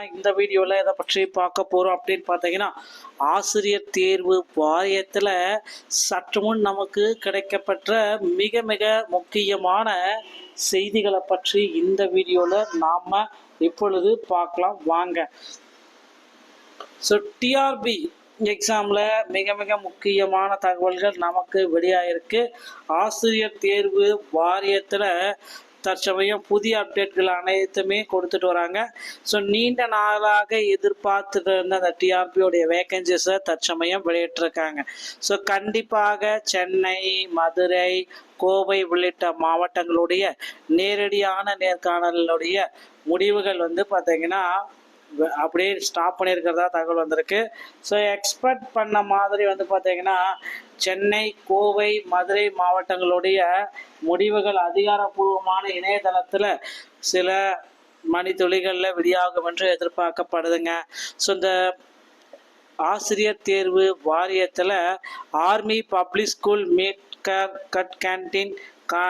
நம்ம இந்த வீடியோவில் எதை பற்றி பார்க்க போகிறோம் அப்படின்னு பார்த்தீங்கன்னா ஆசிரியர் தேர்வு வாரியத்தில் சற்று முன் நமக்கு கிடைக்கப்பெற்ற மிக மிக முக்கியமான செய்திகளை பற்றி இந்த வீடியோவில் நாம் இப்பொழுது பார்க்கலாம். வாங்க. ஸோ டிஆர்பி எக்ஸாமில் மிக மிக முக்கியமான தகவல்கள் நமக்கு வெளியாகிருக்கு ஆசிரியர் தேர்வு வாரியத்தில் தற்சமயம் புதிய அப்டேட்கள் அனைத்துமே கொடுத்துட்டு வராங்க. ஸோ நீண்ட நாளாக எதிர்பார்த்துட்டு இருந்த அந்த டிஆர்பியோடைய வேகன்சிஸை தற்சமயம் வெளியிட்டிருக்காங்க. ஸோ கண்டிப்பாக சென்னை மதுரை கோவை உள்ளிட்ட மாவட்டங்களுடைய நேரடியான நேர்காணலுடைய முடிவுகள் வந்து பார்த்தீங்கன்னா அப்படியே ஸ்டாப் பண்ணியிருக்கிறதா தகவல் வந்திருக்கு. ஸோ எக்ஸ்பெக்ட் பண்ண மாதிரி வந்து பார்த்தீங்கன்னா சென்னை கோவை மதுரை மாவட்டங்களுடைய முடிவுகள் அதிகாரப்பூர்வமான இணையதளத்தில் சில மணித்துளிகளில் வெளியாகும் என்று எதிர்பார்க்கப்படுதுங்க. ஸோ இந்த ஆசிரியர் தேர்வு வாரியத்தில் army public school Meerut cantt canteen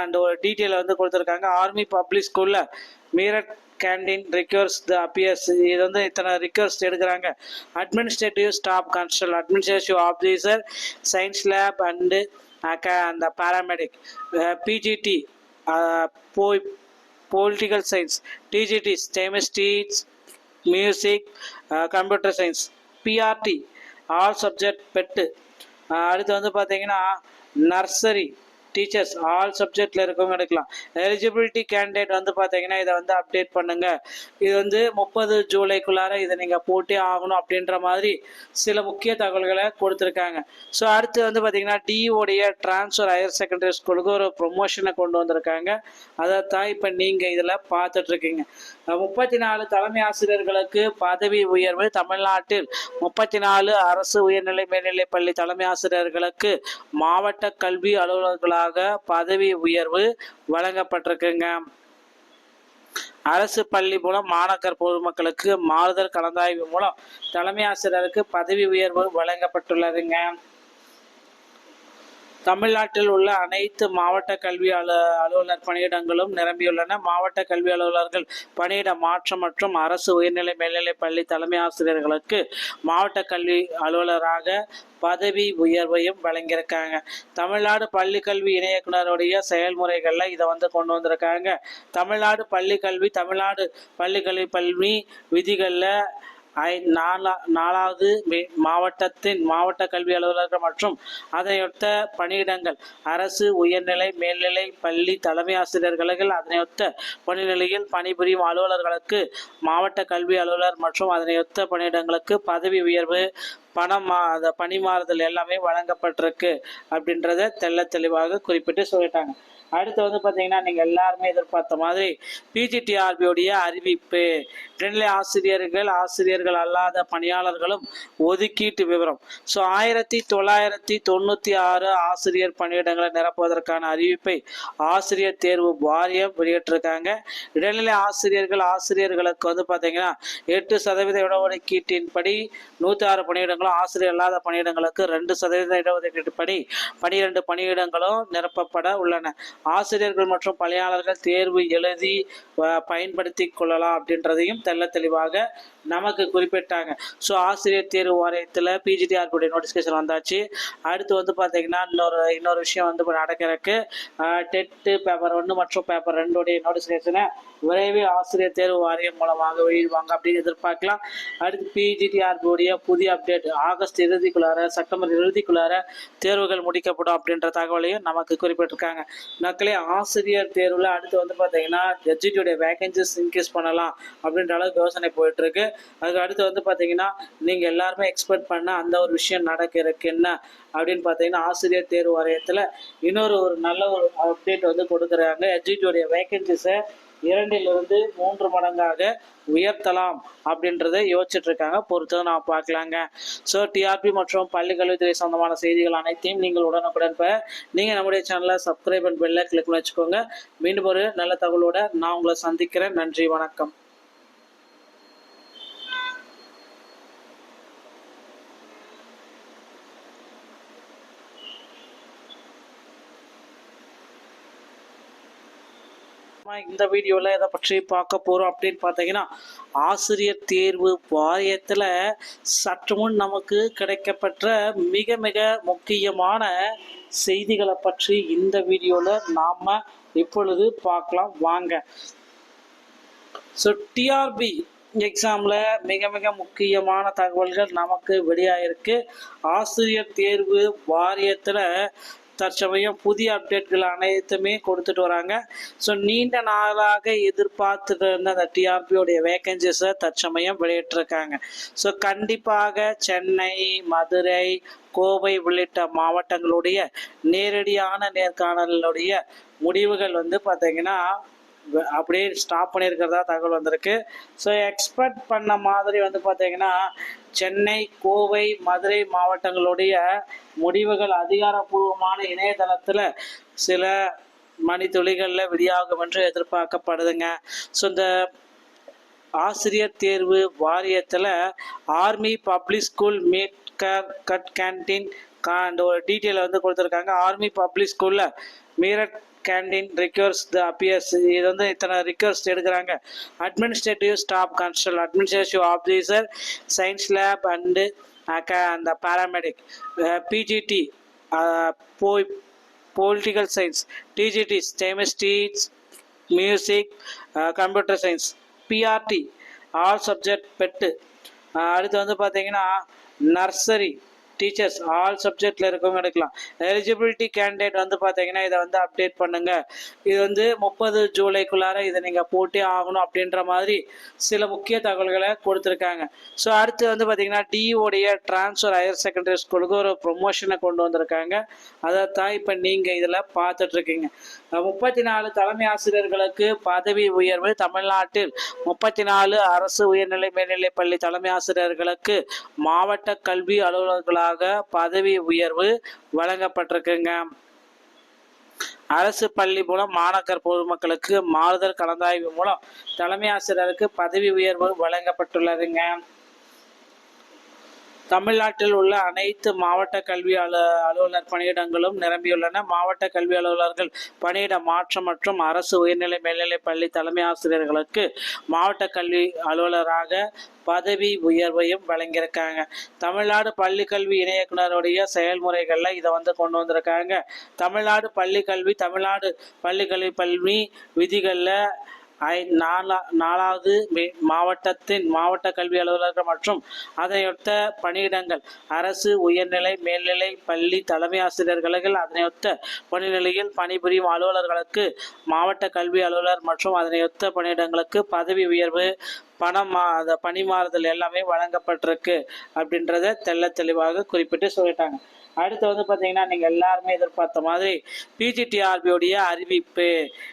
அந்த ஒரு டீட்டெயில் வந்து கொடுத்துருக்காங்க. ஆர்மி பப்ளிக் ஸ்கூலில் Meerut canteen requires the appears இது வந்து இத்தனை ரிக்வர்ஸ் எடுக்கிறாங்க. Administrative staff constable administrative officer science lab and அந்த பாராமெடிக் பிஜிடி போய் political science TGT chemistries music computer science PRT all subject bed அடுத்து வந்து பார்த்தீங்கன்னா நர்சரி டீச்சர்ஸ் ஆல் சப்ஜெக்டில் இருக்கவங்க எடுக்கலாம். எலிஜிபிலிட்டி கேண்டிடேட் வந்து பார்த்தீங்கன்னா இதை வந்து அப்டேட் பண்ணுங்க. இது வந்து முப்பது ஜூலைக்குள்ளார இதை நீங்கள் போட்டே ஆகணும் அப்படின்ற மாதிரி சில முக்கிய தகவல்களை கொடுத்துருக்காங்க. ஸோ அடுத்து வந்து பார்த்தீங்கன்னா டிஓடைய ட்ரான்ஸ்ஃபர் ஹையர் செகண்டரி ஸ்கூலுக்கு ஒரு ப்ரொமோஷனை கொண்டு வந்திருக்காங்க. அதை தான் இப்போ நீங்கள் இதில் பார்த்துட்ருக்கீங்க. முப்பத்தி நாலு தலைமை ஆசிரியர்களுக்கு பதவி உயர்வு தமிழ்நாட்டில். முப்பத்தி நாலு அரசு உயர்நிலை மேல்நிலைப் பள்ளி தலைமை ஆசிரியர்களுக்கு மாவட்ட கல்வி அலுவலர்களாக பதவி உயர்வு வழங்கப்பட்டிருக்குங்க. அரசு பள்ளி மூலம் மாணாக்கர் பொதுமக்களுக்கு மாறுதல் கலந்தாய்வு மூலம் தலைமை ஆசிரியருக்கு பதவி உயர்வு வழங்கப்பட்டுள்ளதுங்க. தமிழ்நாட்டில் உள்ள அனைத்து மாவட்ட கல்வி அலு அலுவலர் பணியிடங்களும் நிரம்பியுள்ளன. மாவட்ட கல்வி அலுவலர்கள் பணியிட மாற்றம் மற்றும் அரசு உயர்நிலை மேல்நிலைப் பள்ளி தலைமை ஆசிரியர்களுக்கு மாவட்ட கல்வி அலுவலராக பதவி உயர்வையும் வழங்கியிருக்காங்க. தமிழ்நாடு பள்ளிக்கல்வி இணையக்குனருடைய செயல்முறைகளில் இதை வந்து கொண்டு வந்திருக்காங்க. தமிழ்நாடு பள்ளிக்கல்வி தமிழ்நாடு பள்ளி பல்வி விதிகளில் ஐ நாலா நாலாவது மே- மாவட்டத்தின் மாவட்ட கல்வி அலுவலர்கள் மற்றும் அதனையொத்த பணியிடங்கள் அரசு உயர்நிலை மேல்நிலை பள்ளி தலைமை ஆசிரியர்கள் அதனையொத்த பணிநிலையில் பணிபுரியும் அலுவலர்களுக்கு மாவட்ட கல்வி அலுவலர் மற்றும் அதனையொத்த பணியிடங்களுக்கு பதவி உயர்வு பணம் மா அந்த பணி மாறுதல் எல்லாமே வழங்கப்பட்டிருக்கு அப்படின்றத தெள்ள தெளிவாக குறிப்பிட்டு சொல்லிட்டாங்க. அடுத்து வந்து பார்த்தீங்கன்னா நீங்கள் எல்லாருமே எதிர்பார்த்த மாதிரி பிஜிடிஆர்பியுடைய அறிவிப்பு. இடைநிலை ஆசிரியர்கள் ஆசிரியர்கள் அல்லாத பணியாளர்களும் ஒதுக்கீட்டு விவரம். ஸோ ஆயிரத்தி தொள்ளாயிரத்தி தொண்ணூற்றி ஆறு ஆசிரியர் பணியிடங்களை நிரப்புவதற்கான அறிவிப்பை ஆசிரியர் தேர்வு வாரியம் வெளியிட்டிருக்காங்க. இடைநிலை ஆசிரியர்கள் ஆசிரியர்களுக்கு வந்து பார்த்தீங்கன்னா எட்டு சதவீத இடஒதுக்கீட்டின்படி நூற்றி ஆறு பணியிடங்களும் ஆசிரியர் அல்லாத பணியிடங்களுக்கு ரெண்டு சதவீத இடஒதுக்கீட்டுப்படி பனிரெண்டு பணியிடங்களும் நிரப்பப்பட உள்ளன. ஆசிரியர்கள் மற்றும் பணியாளர்கள் தேர்வு எழுதி பயன்படுத்தி கொள்ளலாம் அப்படின்றதையும் தெல்ல தெளிவாக நமக்கு குறிப்பிட்டாங்க. ஸோ ஆசிரியர் தேர்வு வாரியத்தில் பிஜிடிஆர்புடைய நோட்டிஃபிகேஷன் வந்தாச்சு. அடுத்து வந்து பார்த்தீங்கன்னா இன்னொரு இன்னொரு விஷயம் வந்து இப்போ நடக்கிறதுக்கு டெட்டு பேப்பர் ஒன்று மற்றும் பேப்பர் ரெண்டுடைய நோட்டிஃபிகேஷனை விரைவில் ஆசிரியர் தேர்வு வாரியம் மூலமாக வெளியிடுவாங்க அப்படின்னு எதிர்பார்க்கலாம். அடுத்து பிஜிடிஆர்புடைய புதிய அப்டேட் ஆகஸ்ட் இறுதிக்குள்ளார செப்டம்பர் இறுதிக்குள்ளார தேர்வுகள் முடிக்கப்படும் அப்படின்ற தகவலையும் நமக்கு குறிப்பிட்டிருக்காங்க. மக்களே ஆசிரியர் தேர்வில் அடுத்து வந்து பார்த்தீங்கன்னா எஜிடியோடைய வேகன்சிஸ் இன்க்ரீஸ் பண்ணலாம் அப்படின்ற அளவுக்கு யோசனை போயிட்டு இருக்கு அதுக்கு அடுத்து வந்து பார்த்தீங்கன்னா நீங்கள் எல்லாருமே எக்ஸ்பெக்ட் பண்ண அந்த ஒரு விஷயம் நடக்கிறதுக்கு என்ன அப்படின்னு பார்த்தீங்கன்னா ஆசிரியர் தேர்வு வாரியத்தில் இன்னொரு ஒரு நல்ல ஒரு அப்டேட் வந்து கொடுக்குறாங்க. எஜிடியோடைய வேகன்சிஸை இரண்டிலிருந்து மூன்று மடங்காக உயர்த்தலாம் அப்படின்றத யோசிச்சுட்டு இருக்காங்க பொறுத்தது நான் பார்க்கலாங்க. ஸோ டிஆர்பி மற்றும் பள்ளி கல்வித்துறை சொந்தமான செய்திகள் அனைத்தையும் நீங்கள் உடனுக்குடன் பெற நீங்கள் நம்முடைய சேனலை சப்ஸ்கிரைப் அண்ட் பெல்ல கிளிக் பண்ணி வச்சுக்கோங்க. மீண்டும் ஒரு நல்ல தகவலோட நான் உங்களை சந்திக்கிறேன். நன்றி வணக்கம். நம்ம இந்த வீடியோவில் எதை பற்றி பார்க்க போகிறோம் அப்படின்னு பார்த்தீங்கன்னா ஆசிரியர் தேர்வு வாரியத்தில் சற்று முன் நமக்கு கிடைக்கப்பெற்ற மிக மிக முக்கியமான செய்திகளை பற்றி இந்த வீடியோவில் நாம் இப்பொழுது பார்க்கலாம். வாங்க. ஸோ டிஆர்பி எக்ஸாமில் மிக மிக முக்கியமான தகவல்கள் நமக்கு வெளியாகிருக்கு ஆசிரியர் தேர்வு வாரியத்தில் தற்சமயம் புதிய அப்டேட்கள் அனைத்துமே கொடுத்துட்டு வராங்க. ஸோ நீண்ட நாளாக எதிர்பார்த்துட்டு இருந்த அந்த டிஆர்பியோடைய வேகன்சிஸை தற்சமயம் வெளியிட்டிருக்காங்க. ஸோ கண்டிப்பாக சென்னை மதுரை கோவை உள்ளிட்ட மாவட்டங்களுடைய நேரடியான நேர்காணலுடைய முடிவுகள் வந்து பார்த்தீங்கன்னா அப்படியே ஸ்டாப் பண்ணியிருக்கிறதா தகவல் வந்திருக்கு. ஸோ எக்ஸ்பெக்ட் பண்ண மாதிரி வந்து பார்த்தீங்கன்னா சென்னை கோவை மதுரை மாவட்டங்களுடைய முடிவுகள் அதிகாரப்பூர்வமான இணையதளத்தில் சில மணித்துளிகளில் வெளியாகும் என்று எதிர்பார்க்கப்படுதுங்க. ஸோ இந்த ஆசிரியர் தேர்வு வாரியத்தில் ஆர்மி பப்ளிக் ஸ்கூல் மேட்கர் கட் கேன்டீன் அந்த ஒரு டீட்டெயில் வந்து கொடுத்துருக்காங்க. ஆர்மி பப்ளிக் ஸ்கூலில் Meerut canteen requires the appears இது வந்து இத்தனை ரிக்வஸ்ட் எடுக்கிறாங்க. Administrative staff constable administrative officer science lab and அந்த பாராமெடிக் பிஜிடி போய் political science TGT chemistries music computer science PRT all subject bed அடுத்து வந்து பார்த்தீங்கன்னா நர்சரி டீச்சர்ஸ் ஆல் சப்ஜெக்டில் இருக்கவங்க எடுக்கலாம். எலிஜிபிலிட்டி கேண்டிடேட் வந்து பார்த்தீங்கன்னா இதை வந்து அப்டேட் பண்ணுங்க. இது வந்து முப்பது ஜூலைக்குள்ளார இதை நீங்கள் போட்டே ஆகணும் அப்படின்ற மாதிரி சில முக்கிய தகவல்களை கொடுத்துருக்காங்க. ஸோ அடுத்து வந்து பார்த்தீங்கன்னா டிஓடைய ட்ரான்ஸ்ஃபர் ஹையர் செகண்டரி ஸ்கூலுக்கு ஒரு ப்ரொமோஷனை கொண்டு வந்திருக்காங்க. அதை தான் இப்போ நீங்கள் இதில் பார்த்துட்ருக்கீங்க. முப்பத்தி நாலு தலைமை ஆசிரியர்களுக்கு பதவி உயர்வு தமிழ்நாட்டில். முப்பத்தி நாலு அரசு உயர்நிலை மேல்நிலைப் பள்ளி தலைமை ஆசிரியர்களுக்கு மாவட்ட கல்வி அலுவலர்களாக பதவி உயர்வு வழங்கப்பட்டிருக்குங்க. அரசு பள்ளி மூலம் மாணாக்கர் பொதுமக்களுக்கு மாறுதல் கலந்தாய்வு மூலம் தலைமை ஆசிரியருக்கு பதவி உயர்வு வழங்கப்பட்டுள்ளதுங்க. தமிழ்நாட்டில் உள்ள அனைத்து மாவட்ட கல்வி அலு அலுவலர் பணியிடங்களும் நிரம்பியுள்ளன. மாவட்ட கல்வி அலுவலர்கள் பணியிட மாற்றம் மற்றும் அரசு உயர்நிலை மேல்நிலை பள்ளி தலைமை ஆசிரியர்களுக்கு மாவட்ட கல்வி அலுவலராக பதவி உயர்வையும் வழங்கியிருக்காங்க. தமிழ்நாடு பள்ளிக்கல்வி இணையக்குனருடைய செயல்முறைகளில் இதை வந்து கொண்டு வந்திருக்காங்க. தமிழ்நாடு பள்ளிக்கல்வி தமிழ்நாடு பள்ளிக்கல்வி பள்ளி விதிகளில் ஐ நாலா நாலாவது மே- மாவட்டத்தின் மாவட்ட கல்வி அலுவலர்கள் மற்றும் அதனையொத்த பணியிடங்கள் அரசு உயர்நிலை மேல்நிலை பள்ளி தலைமை ஆசிரியர்கள் அதனையொத்த பணிநிலையில் பணிபுரியும் அலுவலர்களுக்கு மாவட்ட கல்வி அலுவலர் மற்றும் அதனையொத்த பணியிடங்களுக்கு பதவி உயர்வு பணம் மா அந்த பணி மாறுதல் எல்லாமே வழங்கப்பட்டிருக்கு அப்படின்றத தெள்ள தெளிவாக குறிப்பிட்டு சொல்லிட்டாங்க. அடுத்து வந்து பார்த்தீங்கன்னா நீங்கள் எல்லாருமே எதிர்பார்த்த மாதிரி பிஜிடிஆர்பியுடைய அறிவிப்பு.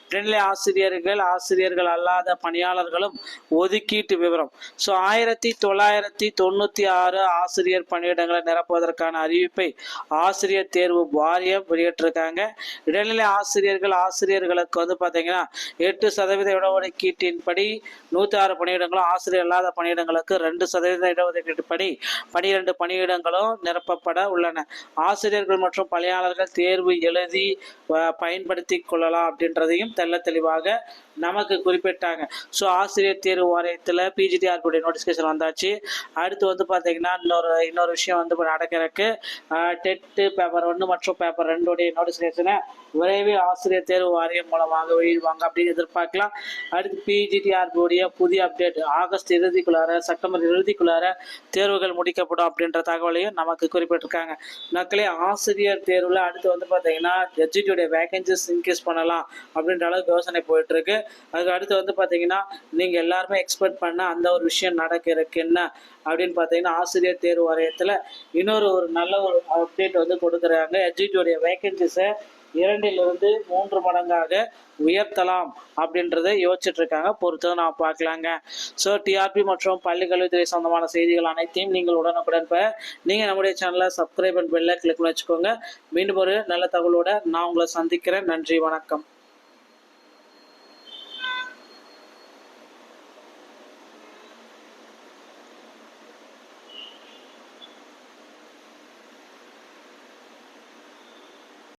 இடைநிலை ஆசிரியர்கள் ஆசிரியர்கள் அல்லாத பணியாளர்களும் ஒதுக்கீட்டு விவரம். ஸோ ஆயிரத்தி தொள்ளாயிரத்தி தொண்ணூற்றி ஆறு ஆசிரியர் பணியிடங்களை நிரப்புவதற்கான அறிவிப்பை ஆசிரியர் தேர்வு வாரியம் வெளியிட்டிருக்காங்க. இடைநிலை ஆசிரியர்கள் ஆசிரியர்களுக்கு வந்து பார்த்தீங்கன்னா எட்டு சதவீத இடஒதுக்கீட்டின்படி நூற்றி ஆறு பணியிடங்களும் ஆசிரியர் அல்லாத பணியிடங்களுக்கு ரெண்டு சதவீத இடஒதுக்கீட்டுப்படி பனிரெண்டு பணியிடங்களும் நிரப்பப்பட உள்ளன. ஆசிரியர்கள் மற்றும் பணியாளர்கள் தேர்வு எழுதி பயன்படுத்தி கொள்ளலாம் அப்படின்றதையும் தெள்ள தெளிவாக நமக்கு குறிப்பிட்டாங்க. ஸோ ஆசிரியர் தேர்வு வாரியத்தில் பிஜிடிஆர்புடைய நோட்டிஃபிகேஷன் வந்தாச்சு. அடுத்து வந்து பார்த்தீங்கன்னா இன்னொரு இன்னொரு விஷயம் வந்து இப்போ நடக்கிறதுக்கு டெட்டு பேப்பர் ஒன்று மற்றும் பேப்பர் ரெண்டுடைய நோட்டிஃபிகேஷனை விரைவில் ஆசிரியர் தேர்வு வாரியம் மூலமாக வெளியிடுவாங்க அப்படின்னு எதிர்பார்க்கலாம். அடுத்து பிஜிடிஆர்புடைய புதிய அப்டேட் ஆகஸ்ட் இறுதிக்குள்ளார செப்டம்பர் இறுதிக்குள்ளார தேர்வுகள் முடிக்கப்படும் அப்படின்ற தகவலையும் நமக்கு குறிப்பிட்டிருக்காங்க. மக்களே ஆசிரியர் தேர்வில் அடுத்து வந்து பார்த்தீங்கன்னா எஜிடியுடைய வேகன்சிஸ் இன்க்ரீஸ் பண்ணலாம் அப்படின்ற அளவுக்கு யோசனை போயிட்டுருக்கு அதுக்கு அடுத்து வந்து பார்த்தீங்கன்னா நீங்கள் எல்லாருமே எக்ஸ்பெக்ட் பண்ண அந்த ஒரு விஷயம் நடக்கிறதுக்கு என்ன அப்படின்னு பார்த்தீங்கன்னா ஆசிரியர் தேர்வு வாரியத்தில் இன்னொரு ஒரு நல்ல ஒரு அப்டேட் வந்து கொடுக்குறாங்க. எஜிடியோடைய வேக்கன்சிஸை இரண்டிலிருந்து மூன்று மடங்காக உயர்த்தலாம் அப்படின்றத யோசிச்சுட்டு இருக்காங்க. பொறுத்தது நான் பார்க்கலாங்க. ஸோ டிஆர்பி மற்றும் பள்ளி கல்வித்துறை சொந்தமான செய்திகள் அனைத்தையும் நீங்கள் உடனுக்குடன் பெற நீங்கள் நம்முடைய சேனலை சப்ஸ்கிரைப் அண்ட் பெல்லை கிளிக் பண்ணி வச்சுக்கோங்க. மீண்டும் ஒரு நல்ல தகவலோட நான் உங்களை சந்திக்கிறேன். நன்றி வணக்கம்.